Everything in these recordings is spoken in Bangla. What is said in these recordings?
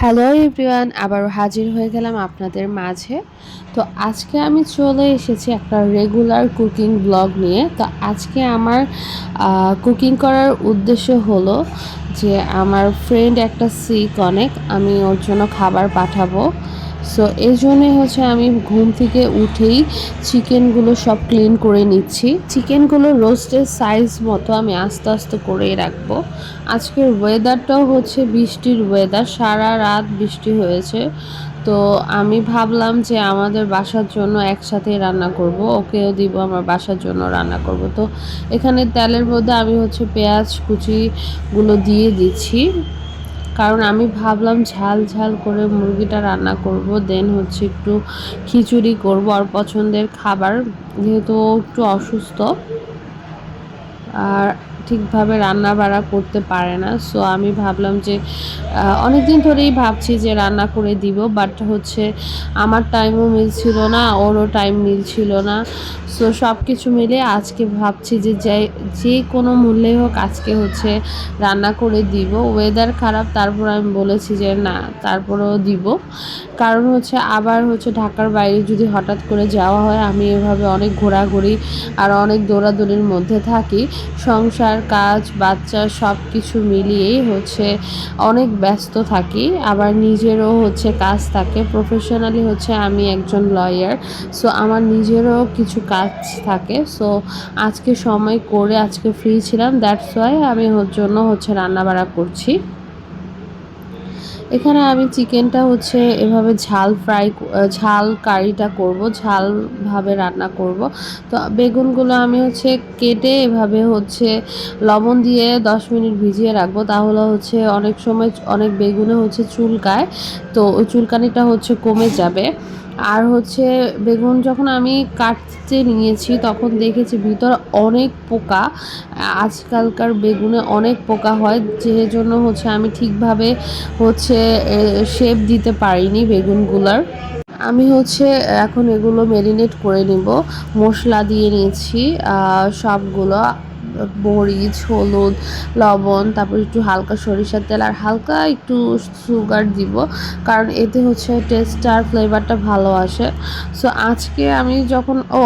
হ্যালো এভরিওয়ান আবারও হাজির হয়ে গেলাম আপনাদের মাঝে। তো আজকে আমি চলে এসেছি একটা রেগুলার কুকিং ব্লগ নিয়ে। তো আজকে আমার কুকিং করার উদ্দেশ্য হলো যে আমার ফ্রেন্ড একটা সিক অনেক, আমি ওর জন্য খাবার পাঠাবো। সো এই জন্যই হচ্ছে আমি ঘুম থেকে উঠেই চিকেনগুলো সব ক্লিন করে নিচ্ছি। চিকেনগুলো রোস্টের সাইজ মতো আমি আস্তে আস্তে করেই রাখব। আজকের ওয়েদারটাও হচ্ছে বৃষ্টির ওয়েদার সারা রাত বৃষ্টি হয়েছে। তো আমি ভাবলাম যে আমাদের বাসার জন্য একসাথে রান্না করব, ওকেও দিব, আমার বাসার জন্য রান্না করব। তো এখানে তেলের মধ্যে আমি হচ্ছে পেঁয়াজ কুচিগুলো দিয়ে দিচ্ছি। কারণ আমি ভাবলাম ঝাল ঝাল করে মুরগিটা রান্না করব দেন হচ্ছে একটু খিচুড়ি করব আর পছন্দের খাবার, যেহেতু একটু অসুস্থ। আর ঠিকভাবে রান্না বাড়া করতে পারে না। সো আমি ভাবলাম যে অনেক দিন ধরেই ভাবছি যে রান্না করে দিব বাট হচ্ছে আমার টাইমও মিলছিল না, ওরও টাইম মিলছিল না। সো সব কিছু মিলে আজকে ভাবছি যে যে কোনো মূল্যে হোক আজকে হচ্ছে রান্না করে দিব। ওয়েদার খারাপ, তারপর আমি বলেছি যে না, তারপরেও দিব। কারণ হচ্ছে আবার হচ্ছে ঢাকার বাইরে যদি হঠাৎ করে যাওয়া হয়, আমি এভাবে অনেক ঘোরাঘুরি আর অনেক দৌড়াদৌড়ির মধ্যে থাকি। সংসার কাজ, বাচ্চা সব কিছু মিলিয়েই হচ্ছে অনেক ব্যস্ত থাকি। আবার নিজেরও হচ্ছে কাজ থাকে। প্রফেশনালি হচ্ছে আমি একজন লয়ার সো আমার নিজেরও কিছু কাজ থাকে। সো আজকে সময় করে আজকে ফ্রি ছিলাম দ্যাটস ওয়াই আমি ওর জন্য হচ্ছে রান্নাবাড়া করছি। এখানে আমি চিকেনটা হচ্ছে এভাবে ঝাল ফ্রাই ঝাল কারিটা করব ঝালভাবে রান্না করব। তো বেগুনগুলো আমি হচ্ছে কেটে এভাবে হচ্ছে লবণ দিয়ে দশ মিনিট ভিজিয়ে রাখব। তাহলে হচ্ছে অনেক সময় অনেক বেগুনে হচ্ছে চুলকায়, তো ওই চুলকানিটা হচ্ছে কমে যাবে। আর হচ্ছে বেগুন যখন আমি কাটতে নিয়েছি, তখন দেখেছি ভিতর অনেক পোকা। আজকালকার বেগুনে অনেক পোকা হয় যে জন্য হচ্ছে আমি ঠিকভাবে হচ্ছে শেপ দিতে পারিনি বেগুনগুলার। আমি হচ্ছে এখন এগুলো ম্যারিনেট করে নিব, মশলা দিয়ে নিয়েছি সবগুলো। মরিচ হলুদ, লবণ, তারপর একটু হালকা সরিষার তেল আর হালকা একটু সুগার দিব। কারণ এতে হচ্ছে টেস্ট আর ফ্লেভারটা ভালো আসে। সো আজকে আমি যখন, ও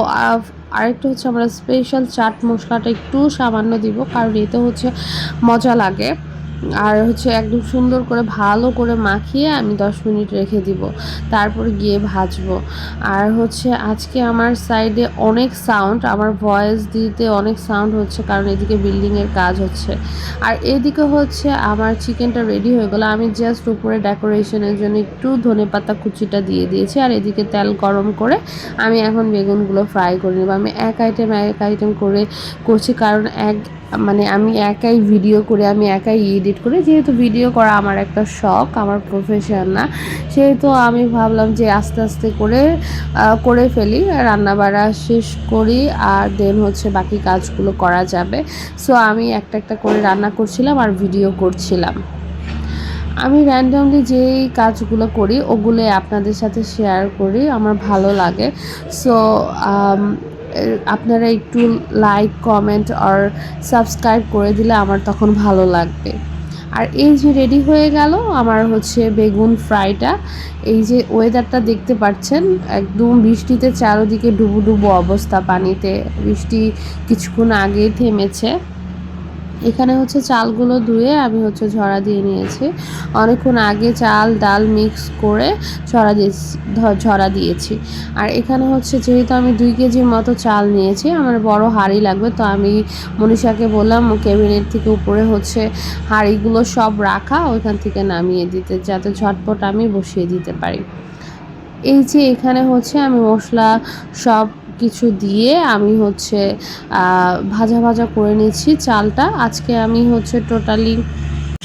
আরেকটা হচ্ছে আমরা স্পেশাল চাট মশলাটা একটু সামান্য দিব, কারণ এতে হচ্ছে মজা লাগে। আর হচ্ছে একদম সুন্দর করে ভালো করে মাখিয়ে আমি দশ মিনিট রেখে দিব। তারপর গিয়ে ভাজবো। আর হচ্ছে আজকে আমার সাইডে অনেক সাউন্ড আমার ভয়েস দিতে অনেক সাউন্ড হচ্ছে কারণ এদিকে বিল্ডিংয়ের কাজ হচ্ছে। আর এদিকে হচ্ছে আমার চিকেনটা রেডি হয়ে গেলো। আমি জাস্ট উপরে ডেকোরেশনের জন্য একটু ধনে পাতা কুচিটা দিয়ে দিয়েছি। আর এদিকে তেল গরম করে আমি এখন বেগুনগুলো ফ্রাই করে নেব। আমি এক আইটেম এক আইটেম করে করছি কারণ এক মানে আমি একাই ভিডিও করে, আমি একাই এডিট করি, যেহেতু ভিডিও করা আমার একটা শখ, আমার প্রফেশন না, সেহেতু আমি ভাবলাম যে আস্তে আস্তে করে করে ফেলি রান্না বাড়া শেষ করি, আর দেন হচ্ছে বাকি কাজগুলো করা যাবে। সো আমি একটা একটা করে রান্না করছিলাম আর ভিডিও করছিলাম। আমি র্যান্ডমলি যেই কাজগুলো করি ওগুলো আপনাদের সাথে শেয়ার করি, আমার ভালো লাগে। সো আপনারা একটু লাইক কমেন্ট আর সাবস্ক্রাইব করে দিলে আমার তখন ভালো লাগবে। আর এই যে রেডি হয়ে গেল আমার হচ্ছে বেগুন ফ্রাইটা এই যে ওয়েদারটা দেখতে পাচ্ছেন, একদম বৃষ্টিতে চারোদিকে ডুবু ডুবু অবস্থা পানিতে। বৃষ্টি কিছুক্ষণ আগে থেমেছে। এখানে হচ্ছে চালগুলো ধুয়ে আমি হচ্ছে ঝরা দিয়ে নিয়েছি। অনেকক্ষণ আগে চাল, ডাল মিক্স করে ঝরা দিয়েছি ঝরা দিয়েছি। আর এখানে হচ্ছে যেহেতু আমি দুই কেজির মতো চাল নিয়েছি, আমার বড় হাঁড়ি লাগবে, তো আমি মনীষাকে বললাম, ক্যাবিনেট থেকে উপরে হচ্ছে হাঁড়িগুলো সব রাখা, ওইখান থেকে নামিয়ে দিতে, যাতে ঝটপট আমি বসিয়ে দিতে পারি। এই যে এখানে হচ্ছে আমি মশলা সব কিছু দিয়ে আমি হচ্ছে ভাজা ভাজা করে নিয়েছি চালটা। আজকে আমি হচ্ছে টোটালি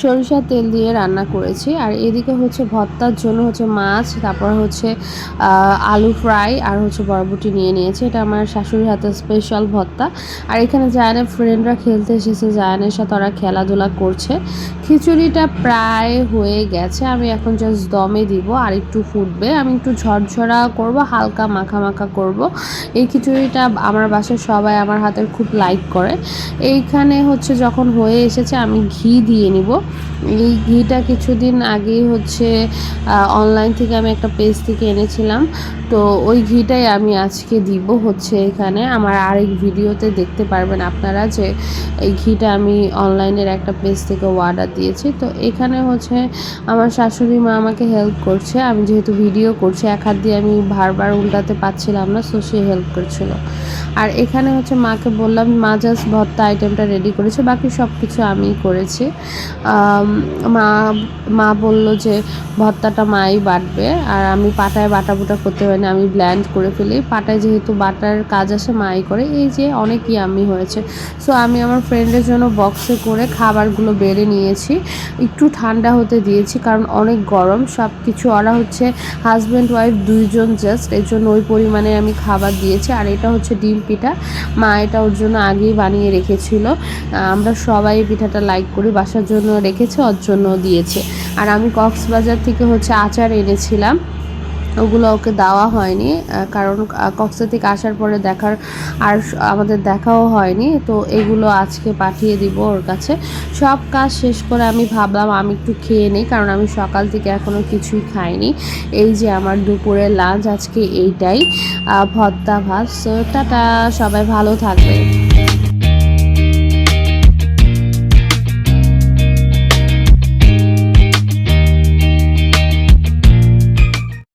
সরিষার তেল দিয়ে রান্না করেছি। আর এদিকে হচ্ছে ভর্তার জন্য হচ্ছে মাছ, তারপর হচ্ছে আলু ফ্রাই আর হচ্ছে বরবটি নিয়ে নিয়েছি। এটা আমার শাশুড়ির হাতে স্পেশাল ভর্তা। আর এখানে জায়ানের ফ্রেন্ডরা খেলতে এসেছে। জায়ানের সাথে ওরা খেলাধুলা করছে। খিচুড়িটা প্রায় হয়ে গেছে। আমি এখন জাস্ট দমে দিব আর একটু ফুটবে। আমি একটু ঝরঝরা করব, হালকা মাখা মাখা করব। এই খিচুড়িটা আমার বাসায় সবাই আমার হাতের খুব লাইক করে। এইখানে হচ্ছে যখন হয়ে এসেছে, আমি ঘি দিয়ে নিব। এই ঘিটা কিছুদিন আগেই হচ্ছে অনলাইন থেকে আমি একটা পেজ থেকে এনেছিলাম। তো ওই ঘিটাই আমি আজকে দিব হচ্ছে এখানে। আমার আরেক ভিডিওতে দেখতে পারবেন আপনারা যে এই ঘিটা আমি অনলাইনের একটা পেজ থেকে অর্ডার দিয়েছি। তো এখানে হচ্ছে আমার শাশুড়ি মা আমাকে হেল্প করছে। আমি যেহেতু ভিডিও করছি এক হাত দিয়ে আমি বারবার উল্টাতে পারছিলাম না সো সে হেল্প করছিল। আর এখানে হচ্ছে মাকে বললাম মা জাস্ট ভর্তা আইটেমটা রেডি করেছে বাকি সব কিছু আমিই করেছি। আম, মা মা বলল যে ভর্তাটা মাই বাটবে। আর আমি পাটায় বাটা বুটা করতে পারি না আমি ব্ল্যান্ড করে ফেলি। পাটায় যেহেতু বাটার কাজ আসে, মাই করে। এই যে অনেক ইয়ামি হয়েছে। সো আমি আমার ফ্রেন্ডের জন্য বক্সে করে খাবারগুলো বেড়ে নিয়েছি। একটু ঠান্ডা হতে দিয়েছি, কারণ অনেক গরম। সব কিছু ওরা হচ্ছে হাজব্যান্ড ওয়াইফ দুইজন জাস্ট এর জন্য ওই পরিমাণে আমি খাবার দিয়েছি। আর এটা হচ্ছে ডিম পিঠা। মা এটা ওর জন্য আগেই বানিয়ে রেখেছিল। আমরা সবাই পিঠাটা লাইক করি। বাসার জন্য রেখেছে ওর জন্য দিয়েছে। আর আমি কক্সবাজার থেকে হচ্ছে আচার এনেছিলাম। ওগুলো ওকে দেওয়া হয়নি কারণ কক্সা থেকে আসার পরে দেখার আর আমাদের দেখাও হয়নি। তো এগুলো আজকে পাঠিয়ে দিব ওর কাছে। সব কাজ শেষ করে আমি ভাবলাম আমি একটু খেয়ে নিই, কারণ আমি সকাল থেকে এখনও কিছুই খাইনি। এই যে আমার দুপুরের লাঞ্চ আজকে এইটাই ভর্তা ভাত। সো টাটা, সবাই ভালো থাকবে